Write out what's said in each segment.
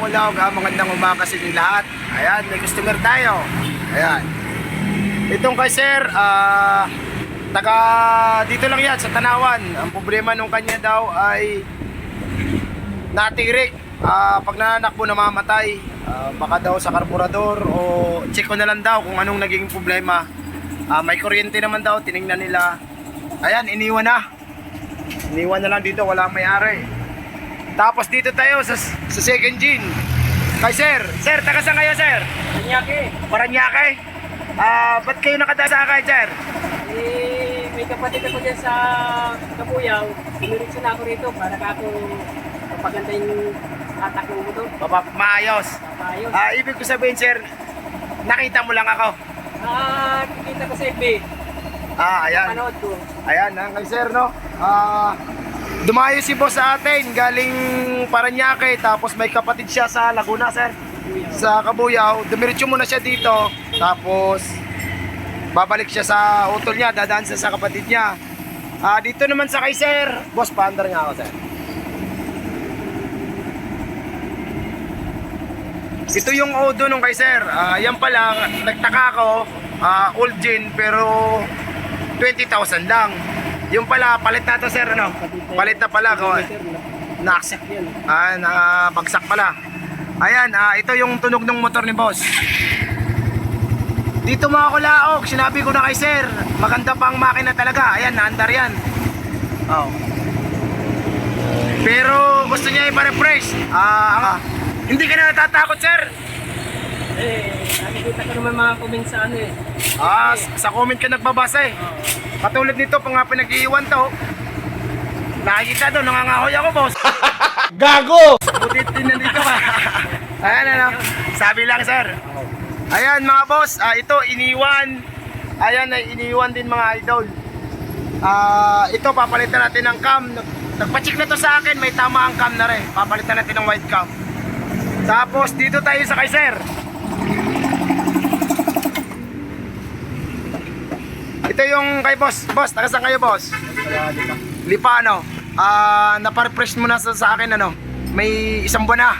kulawag ha, magandang umaga sa inyong lahat. Ayan, may customer tayo. Ayan. Itong kay sir, ah, taga dito lang yan sa Tanawan. Ang problema nung kanya daw ay natirik. Ah, pag nananakbo namamatay, Ah, baka daw sa karburador o check ko na lang daw kung anong naging problema. Ah, may kuryente naman daw, tiningnan nila. Ayan, iniwan na. Iniwan na lang dito, wala may-ari. Tapos dito tayo sa, sa second gin. Kay sir. Sir, taga saan kayo sir? Kanyake, Paranaque? Ah, ba't kayo nakadasakay sir? eh, may kapatid ako dyan sa Kabuyaw. Siniritso na ako rito para ka ako papaganda yung atak ng motor. Baba, maayos. Ayos. Ah, ibig ko sabihin sir, nakita mo lang ako. Ah, kikita ko sa FB. Ah, ayan. Panood ko. Ayan, ang kay sir, no? Ah, dumayo si boss sa atin, galing Paranaque, tapos may kapatid siya sa Laguna, sir. Sa Kabuyaw, dumiretso muna siya dito, tapos babalik siya sa utol niya, dadaan siya sa kapatid niya. Ah, dito naman sa kay sir, boss, paandar nga ako, sir. Ito yung Odo nung kay sir. Ah, yan pala, nagtaka ako, ah, old gin, pero 20,000 lang. Yung pala, palit na to sir, ano? Palit na pala ko. Naks. Yan. Ah, nakabagsak pala. Ayan, ah, ito yung tunog ng motor ni boss. Dito mga kulaok, sinabi ko na kay sir, maganda pang makina talaga. Ayan, naandar yan. Oh. Pero gusto niya ipa-refresh. Ah, ah, hindi ka na natatakot sir. Eh, nakikita ko naman mga comments sa ano eh. Ah, sa comment ka nagbabasa eh. Oo. Katulad nito, pang nga pinag-iiwan to. Nakikita doon, nangangahoy ako, boss. Gago! Butit din nandito ka. Ayan, ano. Sabi lang, sir. Ayan, mga boss. Ah, ito, iniwan. Ayan, ay iniwan din mga idol. Ah, ito, papalitan natin ng cam. Nagpa-check na to sa akin. May tama ang cam na rin. Papalitan natin ng white cam. Tapos, dito tayo sa kay sir. Ito yung kay boss. Boss, taga saan kayo, boss? Lipano. Ah, naparefresh mo na sa, sa akin ano. May isang buwan na.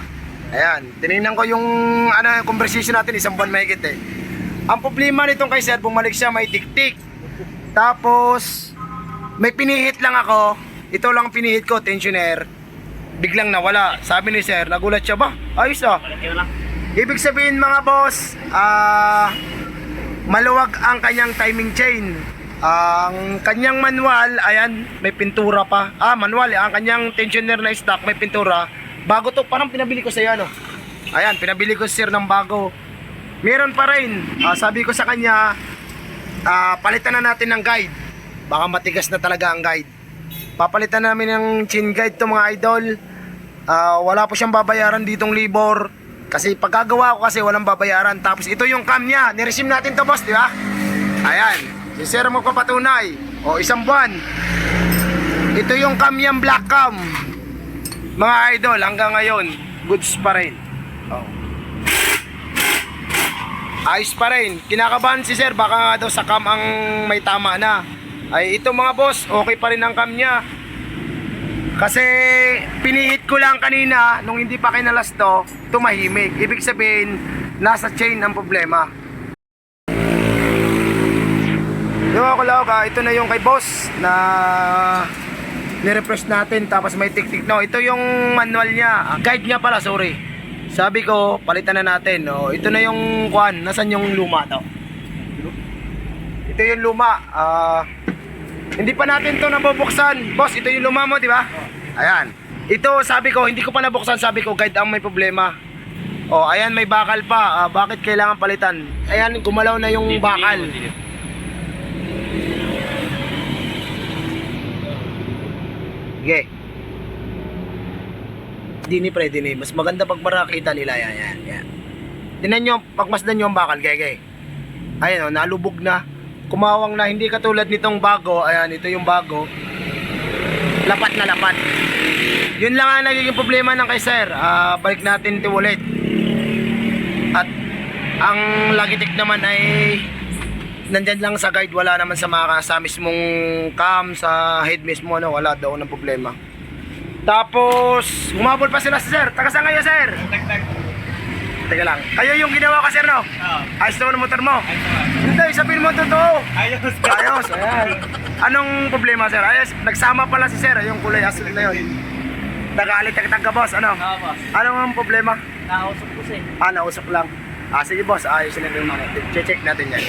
Ayan, tinignan ko yung ano conversation natin isang buwan mahigit eh. Ang problema nitong kay Sir, bumalik siya may tiktik. Tapos may pinihit lang ako. Ito lang pinihit ko, tensioner. Biglang nawala. Sabi ni Sir, nagulat siya ba? Ayos ah. Ibig sabihin mga boss, ah maluwag ang kanyang timing chain. Ang kanyang manual, ayan, may pintura pa. Ah, manual, ang kanyang tensioner na stock, may pintura. Bago to, parang pinabili ko sa ano. Ayan, pinabili ko sir ng bago. Meron pa rin. Ah, sabi ko sa kanya, ah, palitan na natin ng guide. Baka matigas na talaga ang guide. Papalitan namin ng chin guide to mga idol. Ah, wala po siyang babayaran ditong libor. Kasi pagkagawa ko kasi walang babayaran. Tapos ito yung cam niya. Niresim natin to boss, di ba? Ayan. Si Sir magpapatunay. O isang buwan. Ito yung cam niyang black cam. Mga idol, hanggang ngayon, goods pa rin. Oh. Ayos pa rin. Kinakabahan si Sir, baka nga daw sa cam ang may tama na. Ay, ito mga boss, okay pa rin ang cam niya. Kasi pinihit ko lang kanina nung hindi pa kinalas to, tumahimik. Ibig sabihin, nasa chain ang problema. Yung ako lang, ah, ito na yung kay boss na nirefresh natin tapos may tik-tik no. Ito yung manual niya. Ah, Guide niya pala, sorry. Sabi ko, palitan na natin. No? Ito na yung kwan. Nasaan yung luma to? Ito yung luma. Ah, hindi pa natin to nabubuksan. Boss, ito yung luma mo, di ba? Ayan. Ito, sabi ko, hindi ko pa nabuksan. Sabi ko, guide ang may problema. Oh, ayan, may bakal pa. Ah, bakit kailangan palitan? Ayan, gumalaw na yung bakal. Sige. Dini pre, dini. Mas maganda pag marakita nila. Yan, yan, yan. Tinan nyo, pagmasdan nyo ang bakal, gege. Ayan o, nalubog na. Kumawang na, hindi katulad nitong bago. Ayan, ito yung bago. Lapat na lapat. Yun lang ang nagiging problema ng kay sir. Ah, balik natin ito ulit. At ang lagitik naman ay nandyan lang sa guide, wala naman sa mga sa mismong cam, sa head mismo, ano, wala daw ng problema. Tapos, humabol pa sila sir. Taga saan kayo, sir? Teka lang. Kayo yung ginawa ko, sir, no? Ayos naman ang motor mo. Hindi, sabihin mo ang totoo. Ayos. Ayos, ayan. Anong problema, sir? Ayos, nagsama pala si sir, yung kulay asli na yun. Nagalit ang tagka, boss. Ano? Oo, boss. Anong ang problema? Nakausap ko siya eh. Ah, nausap lang. Ah, sige, boss. Ayos lang yung mga. Check natin yan.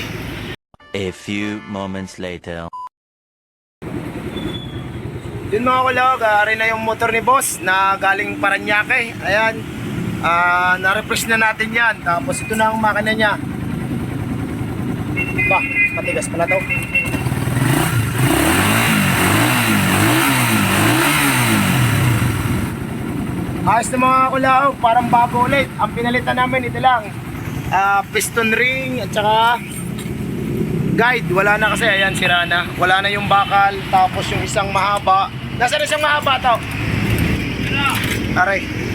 A few moments later. Yun mga kulog, uh, rin na yung motor ni boss na galing Paranaque. Ayan. Ah, na-refresh na natin yan. Tapos ito na ang makina niya. Ba, matigas pala to. Ayos na mga kulaog, parang bago ulit. Ang pinalitan namin ito lang. Ah, piston ring at saka guide. Wala na kasi, ayan, sira na. Wala na yung bakal, tapos yung isang mahaba. Nasaan isang mahaba to? Aray.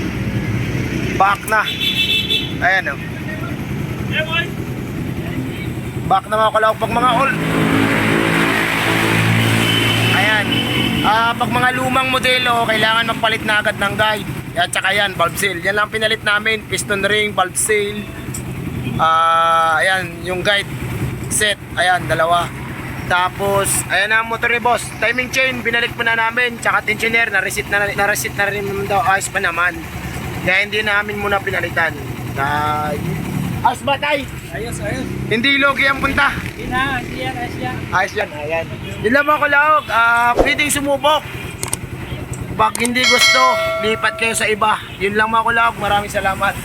Back na. Ayan o. Back na mga kulaog. Pag mga all, Ayan. Ah, pag mga lumang modelo, kailangan magpalit na agad ng guide. At saka yan, valve seal. Yan lang pinalit namin. Piston ring, valve seal. Ah, ayan, yung guide set. Ayan, dalawa. Tapos, ayan na ang motor ni boss. Timing chain, binalik mo na namin. Tsaka tensioner, na-reset na, na-reset na rin daw. Ayos pa naman. Kaya hindi namin muna pinalitan. Na, ayos ba tay? Ayos, ayos. Hindi logi ang punta. Hindi na, hindi yan, ayos yan. Ayos yan, ayan. Yun lang mga ah, pwedeng sumubok. Pag hindi gusto, lipat kayo sa iba. Yun lang mga kulaog, maraming salamat.